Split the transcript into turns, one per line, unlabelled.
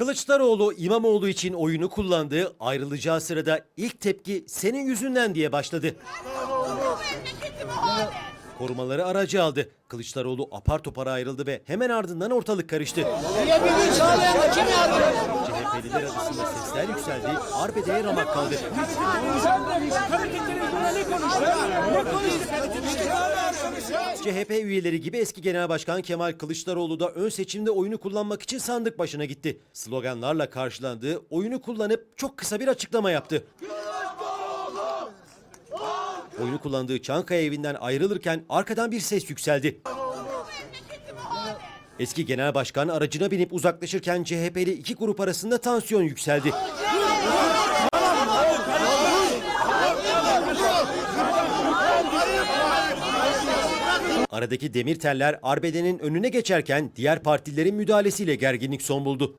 Kılıçdaroğlu İmamoğlu için oyunu kullandığı ayrılacağı sırada ilk tepki senin yüzünden diye başladı. Korumaları aracı aldı. Kılıçdaroğlu apar topar ayrıldı ve hemen ardından ortalık karıştı. CHP'liler arasında sesler yükseldi, arbedeye ramak kaldı. CHP üyeleri gibi eski Genel Başkan Kemal Kılıçdaroğlu da ön seçimde oyunu kullanmak için sandık başına gitti. Sloganlarla karşılandığı oyunu kullanıp çok kısa bir açıklama yaptı. Oyunu kullandığı Çankaya evinden ayrılırken arkadan bir ses yükseldi. Eski genel başkan aracına binip uzaklaşırken CHP'li iki grup arasında tansiyon yükseldi. Aradaki demir teller arbedenin önüne geçerken diğer partilerin müdahalesiyle gerginlik son buldu.